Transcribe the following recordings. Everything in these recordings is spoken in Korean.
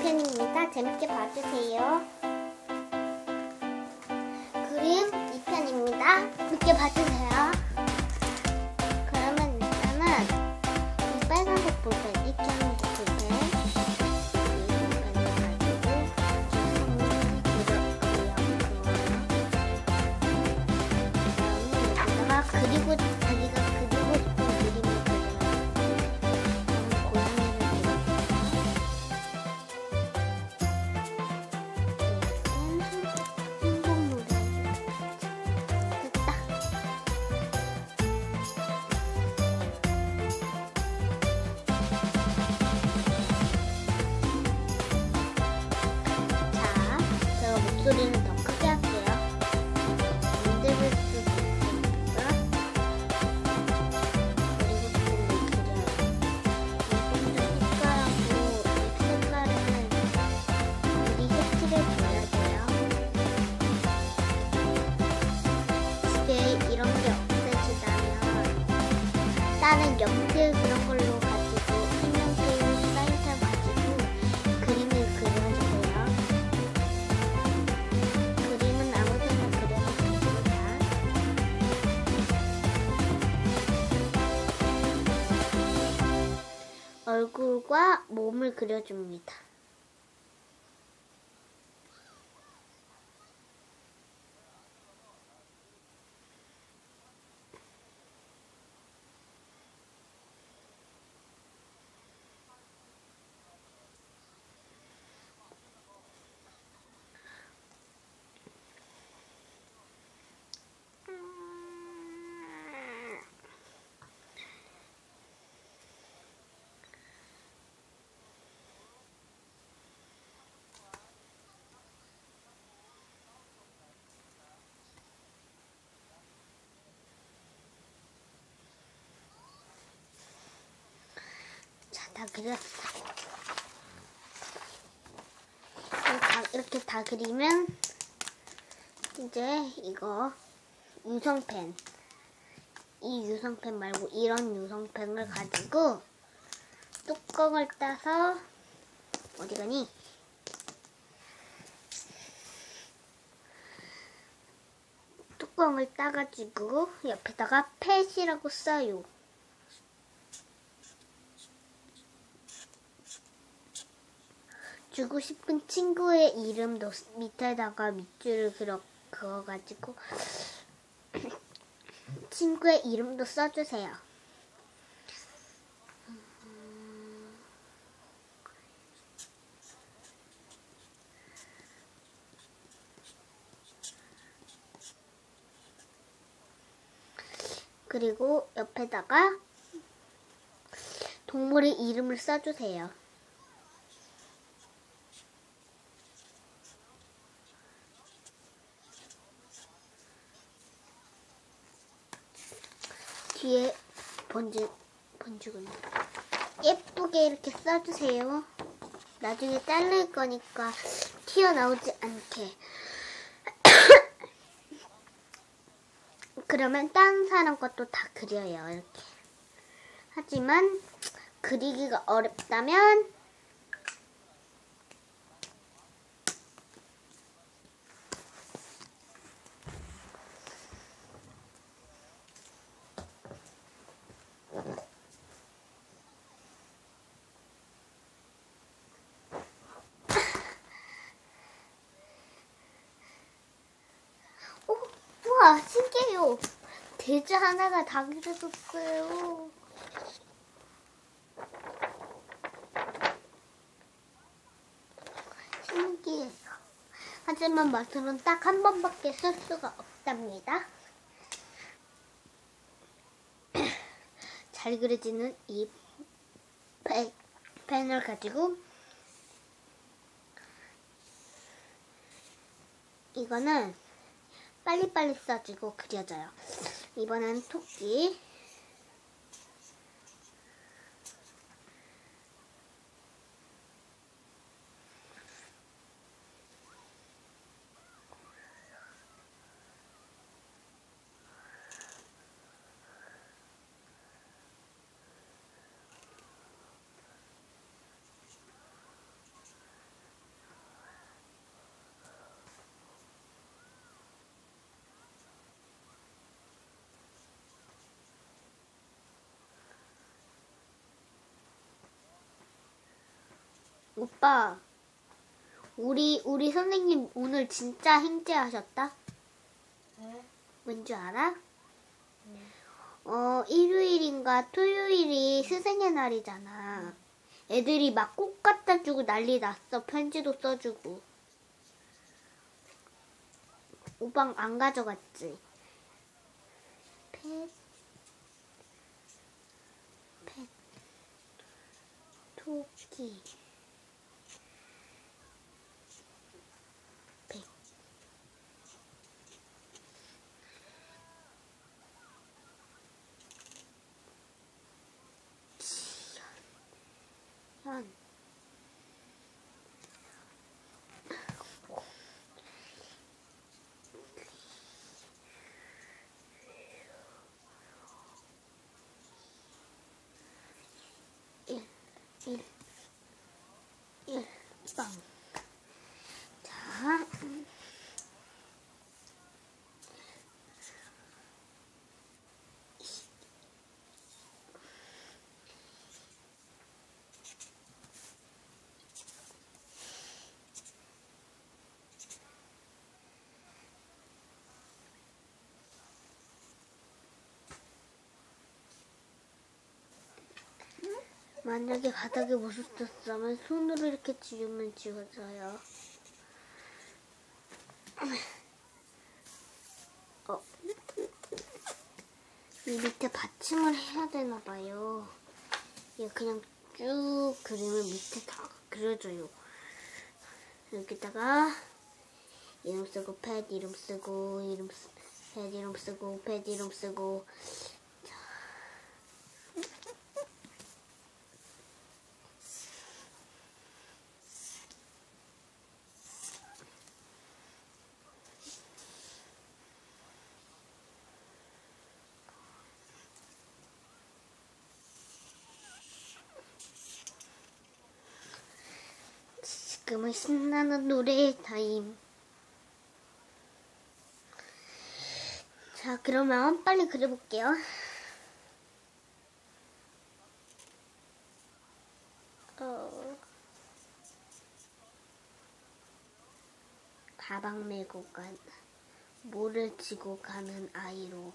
2편입니다. 재밌게 봐주세요. 그림 2편입니다. 재밌게 봐주세요. 그러면 일단은 이 빨간색 볼펜, 이 까만색 볼펜 이 볼펜을 가지고 그다음에 여기다가 그리고 자기가 그리고 제 얼굴과 몸을 그려줍니다. 자, 다 그렸어. 다, 이렇게 다 그리면 이제 이거 유성펜 이 유성펜 말고 이런 유성펜을 가지고 뚜껑을 따서 어디 가니? 뚜껑을 따가지고 옆에다가 펫이라고 써요. 주고 싶은 친구의 이름도 밑에다가 밑줄을 그려 그어가지고 친구의 이름도 써주세요. 그리고 옆에다가 동물의 이름을 써주세요. 뒤에 번지 번지군 예쁘게 이렇게 써주세요. 나중에 자를 거니까 튀어나오지 않게. 그러면 다른 사람 것도 다 그려요. 이렇게. 하지만 그리기가 어렵다면 오, 우와, 신기해요. 돼지 하나가 다 그려졌어요. 신기해요. 하지만 맛으로는 딱 한 번밖에 쓸 수가 없답니다. 잘 그려지는 이 펜, 펜을 가지고 이거는 빨리빨리 써지고 그려져요. 이번엔 토끼. 오빠, 우리, 우리 선생님 오늘 진짜 행제하셨다? 네? 뭔줄 알아? 어, 일요일인가 토요일이 스승의 날이잖아. 애들이 막 꽃 갖다 주고 난리 났어. 편지도 써주고. 오빠 안 가져갔지? 펫, 펫, 토끼, 일, 일, 빵. 자. 음. 만약에 바닥에 무슨 떴으면 손으로 이렇게 지우면 지워져요. 어. 이 밑에 받침을 해야 되나 봐요. 이거 그냥 쭉 그리면 밑에 다 그려져요. 여기다가 이름 쓰고 펫 이름 쓰고 이름 쓰, 펫 이름 쓰고 펫 이름 쓰고 지금은 신나는 노래 타임. 자, 그러면 빨리 그려볼게요. 어, 가방 메고 간, 모를 지고 가는 아이로.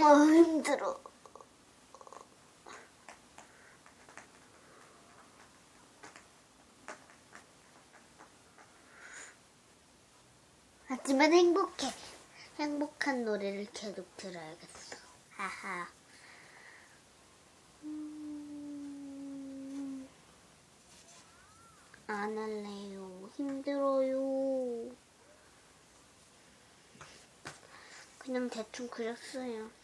아 힘들어. 하지만 행복해. 행복한 노래를 계속 들어야겠어. 하하. 음... 안 할래요. 힘들어요. 그냥 대충 그렸어요.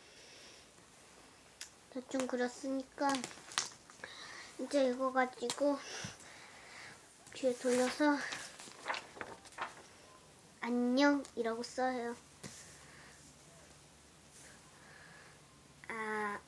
대충 그렸으니까 이제 이거 가지고 뒤에 돌려서 안녕 이라고 써요. 아,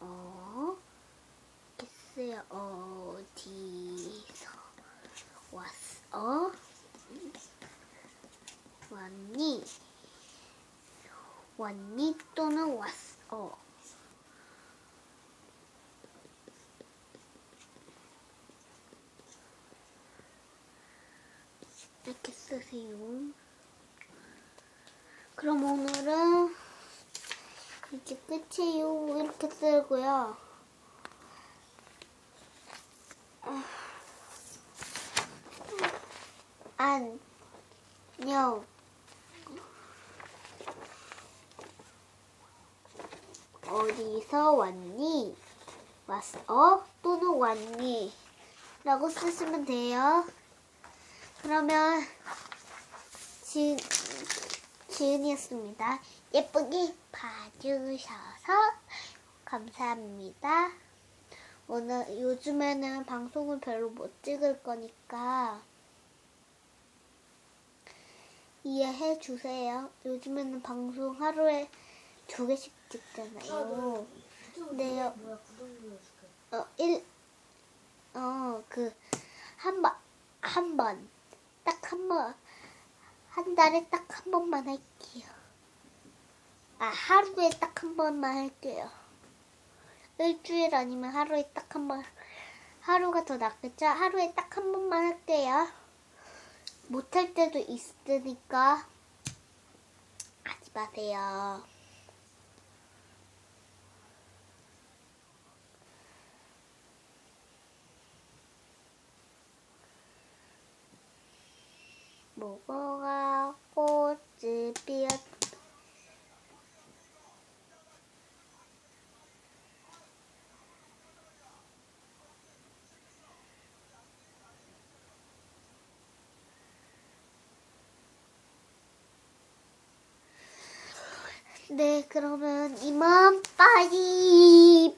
어, 글쎄요, 어디서 왔어? 왔니? 왔니 또는 왔어? 이렇게 쓰세요. 그럼 오늘은 이제 끝이에요. 이렇게 쓰고요. 안녕. 어디서 왔니? 왔어? 또는 왔니? 라고 쓰시면 돼요. 그러면 지, 지은이었습니다. 예쁘게 봐주셔서 감사합니다. 오늘 요즘에는 방송을 별로 못 찍을 거니까 이해해 주세요. 요즘에는 방송 하루에 두 개씩 찍잖아요. 네요. 뭐야 구독 눌러줄게. 어, 일, 어, 그, 한 번, 한 번, 딱 한 번, 한 달에 딱 한 번만 할게요. 아, 하루에 딱 한 번만 할게요. 일주일 아니면 하루에 딱 한 번, 하루가 더 낫겠죠? 하루에 딱 한 번만 할게요. 못할 때도 있으니까 하지 마세요. 모고가 꽃을 피웠 네, 그러면 이만 빠이